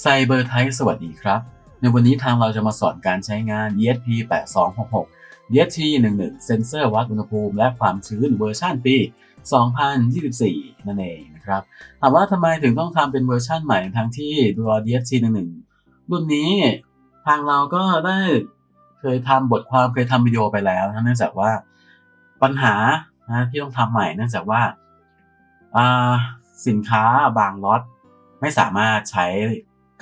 ไซเบอร์ไทยสวัสดีครับ ในวันนี้ทางเราจะมาสอนการใช้งาน ESP 8266 DST 11เซนเซอร์วัดอุณหภูมิและความชื้นเวอร์ชันปี 2024 นั่นเองนะครับ ถามว่าทำไมถึงต้องทำเป็นเวอร์ชันใหม่ทั้งที่ตัว DST 11รุ่นนี้ ทางเราก็ได้เคยทำบทความเคยทำวิดีโอไปแล้วนะเนื่องจากว่าปัญหานะที่ต้องทำใหม่เนื่องจากว่าอ่าสินค้าบางล็อตไม่สามารถใช้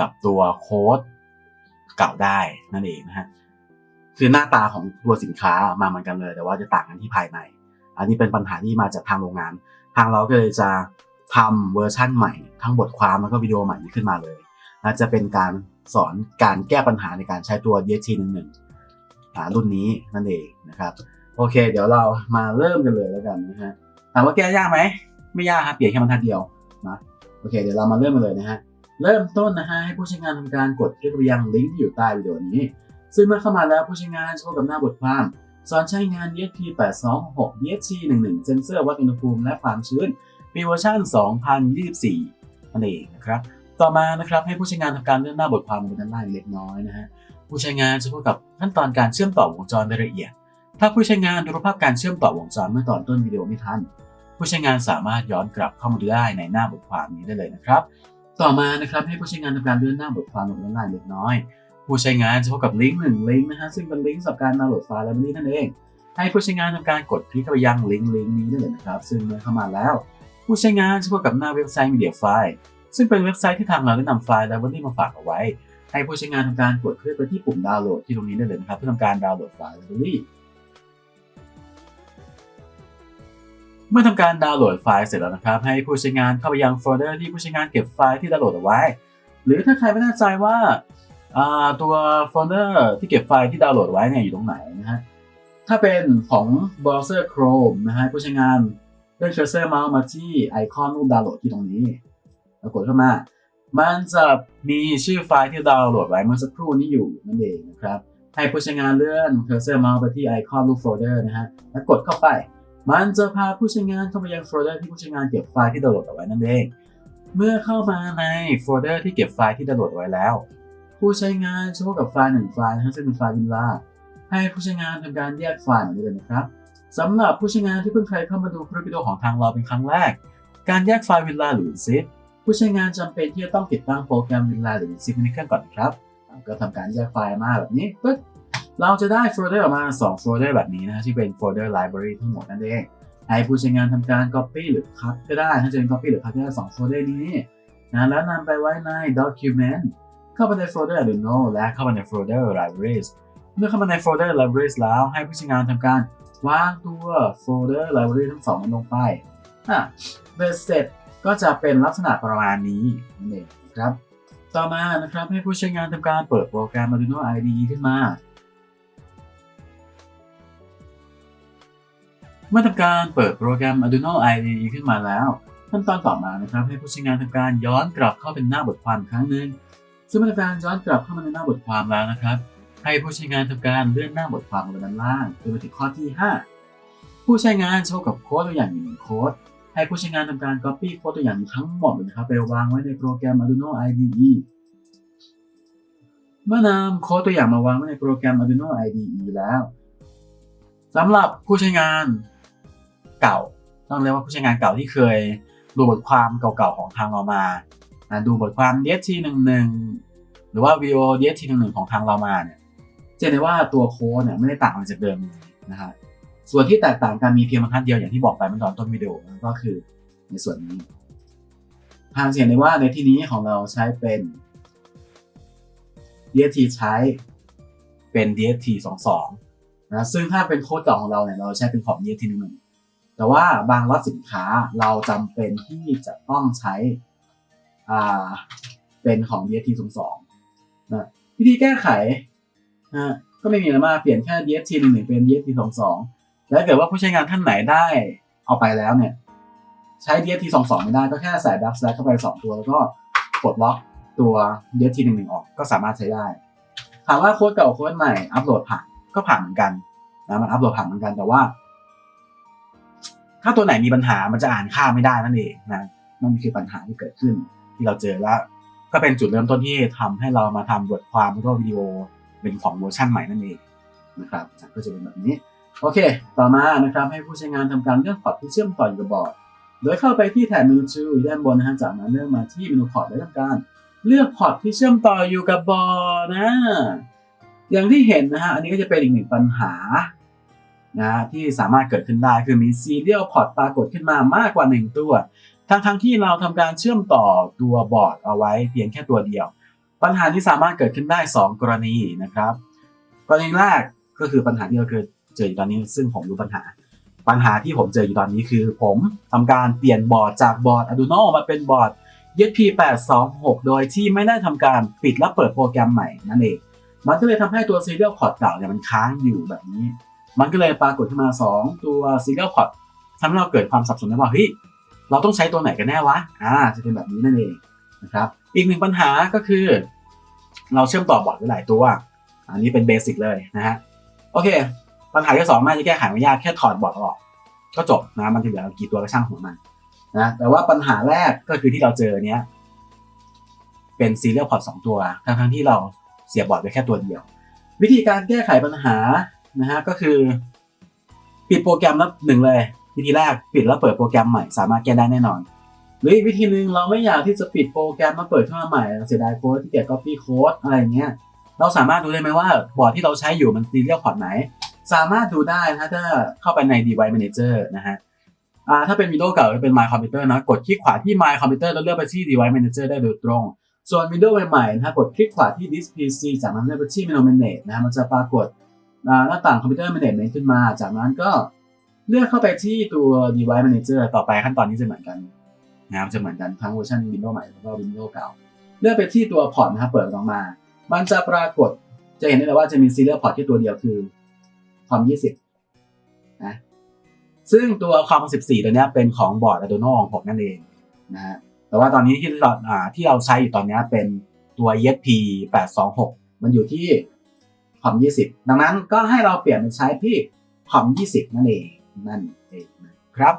กับตัวโค้ดเก่าได้นั่นเองนะฮะคือหน้าตาของตัวสินค้ามาเหมือนกันเลย แต่ว่าจะต่างกันที่ภายใน อันนี้เป็นปัญหาที่มาจากทางโรงงาน ทางเราก็เลยจะทำเวอร์ชั่นใหม่ ทั้งบทความแล้วก็วิดีโอใหม่นี้ขึ้นมาเลยนะจะเป็นการสอนการแก้ปัญหาในการใช้ตัว DST 1 1รุ่นนี้นั่นเองนะครับ โอเค เดี๋ยวเรามาเริ่มกันเลยแล้วกันนะฮะถามว่าแก้ยากไหม ไม่ยากครับเปลี่ยนแค่บรรทัดเดียวนะโอเค เดี๋ยวเรามาเริ่มกันเลยนะฮะ เริ่มต้นนะฮะให้ผู้ใช้งานทำการกดคลิกไปยังลิงก์ที่อยู่ใต้วิดีโอนี้ ซึ่งเมื่อเข้ามาแล้วผู้ใช้งานจะพบกับหน้าบทความสอนใช้งาน DSP 826 DSP 11เซนเซอร์วัดอุณหภูมิและความชื้นปีเวอร์ชัน2024นั่นเองนะครับต่อมานะครับให้ผู้ใช้งานทำการเลื่อนหน้าบทความลงไปด้านล่างเล็กน้อยนะฮะผู้ใช้งานจะพบกับขั้นตอนการเชื่อมต่อวงจรรายละเอียด ถ้าผู้ใช้งานดูรูปภาพการเชื่อมต่อวงจรเมื่อตอนต้นวิดีโอไม่ทัน ผู้ใช้งานสามารถย้อนกลับเข้ามาดูได้ในหน้าบทความนี้ได้เลยนะครับ ต่อมานะครับให้ผู้ใช้งานทำการเลื่อนหน้าบทความลงด้านล่างเล็กน้อย ผู้ใช้งานจะพบกับลิงก์หนึ่งลิงก์นะฮะซึ่งเป็นลิงก์สำหรับการดาวน์โหลดไฟล์ไลบรารีนั่นเอง ให้ผู้ใช้งานทำการกดคลิกเข้าไปยังลิงก์ลิงก์นี้ได้เลยนะครับ ซึ่งเมื่อเข้ามาแล้ว ผู้ใช้งานจะพบกับหน้าเว็บไซต์ Media File ซึ่งเป็นเว็บไซต์ที่ทางเราได้นำไฟล์ไลบรารีมาฝากเอาไว้ ให้ผู้ใช้งานทำการกดคลิกไปที่ปุ่มดาวน์โหลดที่ตรงนี้ได้เลยนะครับเพื่อทำการดาวน์โหลดไฟล์ไลบรารี เมื่อทำการดาวน์โหลดไฟล์เสร็จแล้วนะครับ ให้ผู้ใช้งานเข้าไปยังโฟลเดอร์ที่ผู้ใช้งานเก็บไฟล์ที่ดาวน์โหลดเอาไว้ หรือถ้าใครไม่แน่ใจว่าอ่าตัวโฟลเดอร์ที่เก็บไฟล์ที่ดาวน์โหลดไว้เนี่ยอยู่ตรงไหนนะฮะถ้าเป็นของเบราว์เซอร์ Chrome นะฮะผู้ใช้งานเลื่อนเคอร์เซอร์เมาส์มาที่ไอคอนรูปดาวน์โหลดที่ตรงนี้แล้วกดเข้ามา มันจะมีชื่อไฟล์ที่ดาวน์โหลดไว้เมื่อสักครู่นี้อยู่นั่นเองนะครับให้ผู้ใช้งานเลื่อนเคอร์เซอร์เมาส์ไปที่ไอคอนรูปโฟลเดอร์นะฮะแล้วกดเข้าไป มันจะพาผู้ใช้งานเข้าไปยังโฟลเดอร์ที่ผู้ใช้งานเก็บไฟล์ที่ดาวน์โหลดเอาไว้นั่นเอง เมื่อเข้ามาในโฟลเดอร์ที่เก็บไฟล์ที่ดาวน์โหลดไว้แล้ว ผู้ใช้งานจะพบกับไฟล์หนึ่งไฟล์นะฮะซึ่งเป็นไฟล์วินลาให้ผู้ใช้งานทำการแยกไฟล์นี้เลยนะครับสำหรับผู้ใช้งานที่เพิ่งเคยเข้ามาดูคลิปวิดีโอของทางเราเป็นครั้งแรก การแยกไฟล์วินลาหรือ zip ผู้ใช้งานจำเป็นที่จะต้องติดตั้งโปรแกรมวินลาหรือ zip ในเครื่องก่อนครับ ก็ทำการแยกไฟล์มาแบบนี้ปึ๊บ เราจะได้โฟลเดอร์ออกมา 2 โฟลเดอร์แบบนี้นะที่เป็นโฟลเดอร์ library ทั้งหมดนั่นเองให้ผู้ใช้งานทำการ copy หรือ cut ก็ได้ถ้าจะเป็น copy หรือ cut ก็ได้สองโฟลเดอร์นี้นะแล้วนำไปไว้ใน document เข้าไปในโฟลเดอร์ Arduino และเข้าไปในโฟลเดอร์ libraries เมื่อเข้ามาในโฟลเดอร์ libraries แล้วให้ผู้ใช้งานทำการวางตัวโฟลเดอร์ library ทั้งสองมันลงไปอะเบสเสร็จก็จะเป็นลักษณะประมาณนี้นั่นเองครับ ต่อมานะครับให้ผู้ใช้งานทำการเปิดโปรแกรม Arduino IDE ขึ้นมา เมื่อทำการเปิดโปรแกรม Arduino IDE ขึ้นมาแล้ว ขั้นตอนต่อมานะครับ ให้ผู้ใช้งานทำการย้อนกลับเข้าเป็นหน้าบทความอีกครั้งหนึ่งซึ่งเมื่อทำการย้อนกลับเข้ามาในหน้าบทความแล้วนะครับ ให้ผู้ใช้งานทำการเลื่อนหน้าบทความลงไปด้านล่างจนไปถึงข้อที่ 5 ผู้ใช้งานโชว์กับโค้ดตัวอย่างหนึ่งโค้ดให้ผู้ใช้งานทำการ Copy โค้ดตัวอย่างทั้งหมดนะครับไปวางไว้ในโปรแกรม Arduino IDE เมื่อนำโค้ดตัวอย่างมาวางไว้ในโปรแกรม Arduino IDE แล้วสำหรับผู้ใช้งาน เก่า ต้องเรียกว่าผู้ใช้งานเก่าที่เคยดูบทความเก่าๆของทางเรามานะดูบทความ DST 11หรือว่าวิดีโอ DST 11ของทางเรามาเนี่ยจะเห็นได้ว่าตัวโค้ดเนี่ยไม่ได้ต่างอะไปจากเดิมเลยนะฮะส่วนที่แตกต่างกันมีเพียงบรรทัดเดียวอย่างที่บอกไปเมื่อตอนต้นวิดีโอก็คือในส่วนนี้ทางเสียนได้ว่าในที่นี้ของเราใช้เป็น DST ใช้เป็น DST 22นะซึ่งถ้าเป็นโค้ดเก่าของเราเนี่ยเราใช้เป็นของ DST 11 แต่ว่าบางล็อตสินค้าเราจำเป็นที่จะต้องใช้อ่าเป็นของ DST 22นะวิธีแก้ไขนะก็ไม่มีอะไรมากเปลี่ยนแค่ DST 11เป็น DST 22แล้วเกิดว่าผู้ใช้งานท่านไหนได้เอาไปแล้วเนี่ย ใช้ DST 22ไม่ได้ก็แค่ใส่ backslash เข้าไป 2 ตัว แล้วก็ปลดล็อกตัว DST 11ออกก็สามารถใช้ได้ ถามว่าโค้ดเก่าโค้ดใหม่อัปโหลดผ่านก็ผ่านเหมือนกันนะมันอัปโหลดผ่านเหมือนกันแต่ว่า ถ้าตัวไหนมีปัญหามันจะอ่านค่าไม่ได้นั่นเองนะนั่นคือปัญหาที่เกิดขึ้นที่เราเจอแล้ว ก็เป็นจุดเริ่มต้นที่ทำให้เรามาทำบทความแล้วก็วิดีโอเป็นของเวอร์ชันใหม่นั่นเองนะครับก็จะเป็นแบบนี้โอเค ต่อมานะครับให้ผู้ใช้งานทำการเลือกพอร์ตที่เชื่อมต่อยู่กับบอร์ด โดยเข้าไปที่แถบเมนูชูอด้านบนนะฮะจากนั้นเลือกมาที่เมนูพอร์ตและทำการ เลือกพอร์ตที่เชื่อมต่ออยู่กับบอร์ดนะ อย่างที่เห็นนะฮะอันนี้ก็จะเป็นอีกหนึ่งปัญหา นะที่สามารถเกิดขึ้นได้คือมีซีเรียลพอร์ตปรากฏขึ้นมามากกว่า 1 ตัวทั้งทั้งๆที่เราทำการเชื่อมต่อตัวบอร์ดเอาไว้เพียงแค่ตัวเดียว ปัญหาที่สามารถเกิดขึ้นได้ 2 กรณีนะครับ กรณีแรกก็คือปัญหาที่เราเกิดเจออยู่ตอนนี้ ซึ่งผมรู้ปัญหา ปัญหาที่ผมเจออยู่ตอนนี้คือ ผมทำการเปลี่ยนบอร์ดจากบอร์ด Arduino มาเป็นบอร์ด ESP826 โดยที่ไม่ได้ทำการปิดและเปิดโปรแกรมใหม่นั่นเอง มันก็เลยทำให้ตัว Serial Port เก่าเนี่ยมันค้างอยู่แบบนี้ มันก็เลยปรากฏขึ้นมา 2 ตัว Serial Port ทำให้เราเกิดความสับสนว่าเฮ้ยเราต้องใช้ตัวไหนกันแน่วะอ่าจะเป็นแบบนี้นั่นเองนะครับอีกหนึ่งปัญหาก็คือ เราเชื่อมต่อบอร์ดไว้หลายตัว อันนี้เป็นเบสิกเลยนะฮะโอเค ปัญหาที่สองน่าจะแก้ไขไม่ยากแค่ถอดบอร์ดออก ก็จบนะมันจะเหลือกี่ตัวก็ช่างของมันนะแต่ว่าปัญหาแรกก็คือที่เราเจอเนี้ยเป็นซีเรียลพอร์ตสองตัวทั้งทั้งที่เราเสียบอร์ดไปแค่ตัวเดียว วิธีการแก้ไขปัญหา นะฮะก็คือ ปิดโปรแกรมแล้วหนึ่งเลย วิธีแรกปิดแล้วเปิดโปรแกรมใหม่สามารถแก้ได้แน่นอน หรืออีกวิธีหนึ่งเราไม่อยากที่จะปิดโปรแกรมมาเปิดขึ้นมาใหม่เสียดายโค้ดที่เกียจ copy โค้ดอะไรเงี้ยเราสามารถดูได้ไหมว่าบอร์ดที่เราใช้อยู่มันซีเรียลพอร์ตไหน สามารถดูได้นะถ้าเข้าไปใน device manager นะฮะอ่าถ้าเป็น Windows เก่าจะเป็น My Computer นะกดคลิกขวาที่ My Computer แล้วเลือกไปที่ device manager ได้โดยตรง ส่วน Windows ใหม่ๆนะกดคลิกขวาที่ Disk PC จากนั้นเลือกไปที่ Menu Manage นะมันจะปรากฏ หน้าต่าง Computer Management ขึ้นมา จากนั้นก็เลือกเข้าไปที่ตัว device manager ต่อไปขั้นตอนนี้จะเหมือนกันนะครับจะเหมือนกันทั้งเวอร์ชัน Windows ใหม่แล้วก็ Windows เก่า เลือกไปที่ตัวพอร์ตนะครับเปิดออกมา มันจะปรากฏจะเห็นได้เลยว่าจะมี serial port แค่ตัวเดียวคือคอม20นะซึ่งตัวคอม14 ตัวนี้เป็นของบอร์ด Arduino ของผมนั่นเองนะฮะแต่ว่าตอนนี้ที่เราที่เราใช้อยู่ตอนนี้เป็นตัว ESP 826 มันอยู่ที่ คอม20 ดังนั้นก็ให้เราเปลี่ยนเป็นใช้ที่คอม20 นั่นเองนั่นเองนะครับ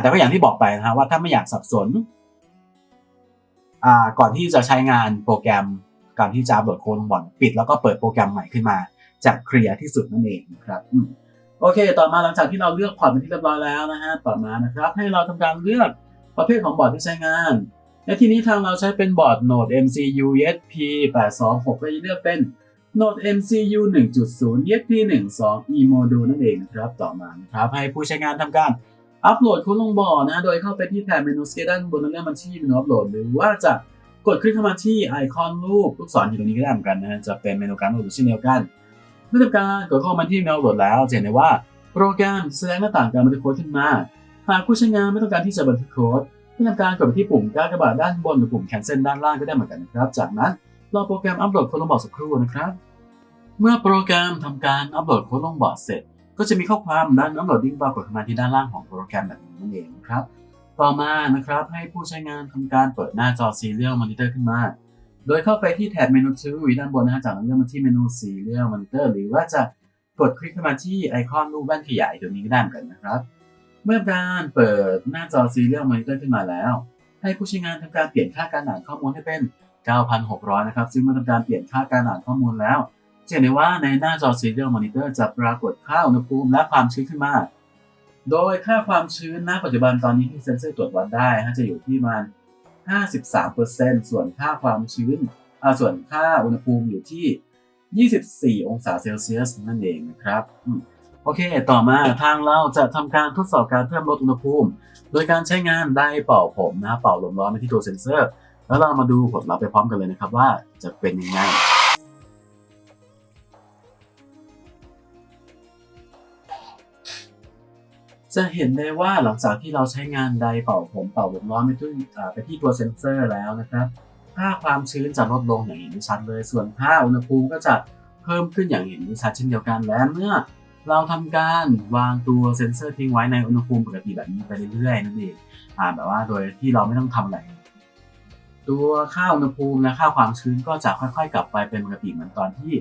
แต่ก็อย่างที่บอกไปนะฮะว่าถ้าไม่อยากสับสนก่อนที่จะใช้งานโปรแกรมก่อนที่จะอัปโหลดโค้ดลงบอร์ดปิดแล้วก็เปิดโปรแกรมใหม่ขึ้นมาจะเคลียร์ที่สุดนั่นเองนะครับโอเค ต่อมาหลังจากที่เราเลือกพอร์ตเป็นที่เรียบร้อยแล้วนะฮะต่อมานะครับ ให้เราทำการเลือกประเภทของบอร์ดที่ใช้งานและทีนี้ทางเราใช้เป็นบอร์ด Node MCU ESP 826ก็จะเลือกเป็น Node MCU 1.0 ESP 12 E Module นั่นเองนะครับ ต่อมานะครับให้ผู้ใช้งานทำการอัปโหลดโค้ดลงบอร์ดนะโดยเข้าไปที่แถบเมนูสเกด้านบนแล้วเลือกมาที่เมนูอัปโหลด หรือว่าจะกดคลิกเข้ามาที่ไอคอนรูปลูกศรอยู่ตรงนี้ก็ได้เหมือนกันนะจะเป็นเมนูการโหลดเช่นเดียวกันเมื่อทำการกดเข้ามาที่เมนูโหลดแล้วจะเห็นได้ว่าโปรแกรมแสดงหน้าต่างการบันทึกโค้ดขึ้นมาหากผู้ใช้งานไม่ต้องการที่จะบันทึกโค้ดให้ทำการกดไปที่ปุ่มกากบาทด้านบนหรือปุ่ม cancel ด้านล่างก็ได้เหมือนกันนะครับ จากนั้นรอโปรแกรมอัปโหลดโค้ดลงบอร์ดสักครู่นะครับ เมื่อโปรแกรมทำการอัปโหลดโค้ดลงบอร์ดเสร็จ ก็จะมีข้อความด้านอัปโหลดดิ้งปรากฏขึ้นมาที่ด้านล่างของโปรแกรมแบบนี้นั่นเองนะครับ ต่อมานะครับให้ผู้ใช้งานทำการเปิดหน้าจอ Serial Monitor ขึ้นมา โดยเข้าไปที่แถบเมนูชื่อด้านบนนะฮะจากนั้นเลือกมาที่เมนู Serial Monitor หรือว่าจะกดคลิกเข้ามาที่ไอคอนรูปแว่นขยายตรงนี้ก็ได้เหมือนกันนะครับ เมื่อการเปิดหน้าจอ Serial Monitor ขึ้นมาแล้ว ให้ผู้ใช้งานทำการเปลี่ยนค่าการอ่านข้อมูลให้เป็น 9,600 นะครับ ซึ่งเมื่อทำการเปลี่ยนค่าการอ่านข้อมูลแล้ว จะเห็นได้ว่าในหน้าจอ Serial Monitor จะปรากฏค่าอุณหภูมิและความชื้นขึ้นมา โดยค่าความชื้นณปัจจุบันตอนนี้ที่เซนเซอร์ตรวจวัดได้จะอยู่ที่ประมาณ 53%ส่วนค่าความชื้นส่วนค่าอุณหภูมิอยู่ที่ 24 องศาเซลเซียสนั่นเองนะครับโอเค ต่อมาทางเราจะทำการทดสอบการเพิ่มลดอุณหภูมิ โดยการใช้งานไดร์เป่าผมนะเป่าลมร้อนไปที่ตัวเซ็นเซอร์ แล้วเรามาดูผลลัพธ์ไปพร้อมกันเลยนะครับว่าจะเป็นยังไง จะเห็นได้ว่าหลังจากที่เราใช้งานไดเป่าผมเป่าลมร้อนไปที่ไปที่ตัวเซนเซอร์แล้วนะครับค่าความชื้นจะลดลงอย่างเห็นได้ชัดเลย ส่วนค่าอุณหภูมิก็จะเพิ่มขึ้นอย่างเห็นได้ชัดเช่นเดียวกันและเมื่อ เราทำการวางตัวเซนเซอร์ทิ้งไว้ในอุณหภูมิปกติแบบนี้ไปเรื่อยๆนั่นเองอ่าแบบว่าโดยที่เราไม่ต้องทำอะไรตัวค่าอุณหภูมิและค่าความชื้นก็จะค่อยๆ กลับไปเป็นปกติเหมือนตอนที่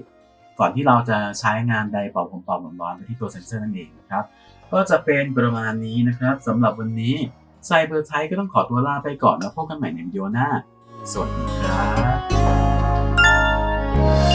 ก่อนที่เราจะใช้งานไดเป่าผมเป่าลมร้อนไปที่ตัวเซนเซอร์นั่นเองนะครับ ก็จะเป็นประมาณนี้นะครับสำหรับวันนี้ไซเบอร์ไทก็ต้องขอตัวลาไปก่อนแล้วพบกันใหม่ในวิดีโอหน้า สวัสดีครับ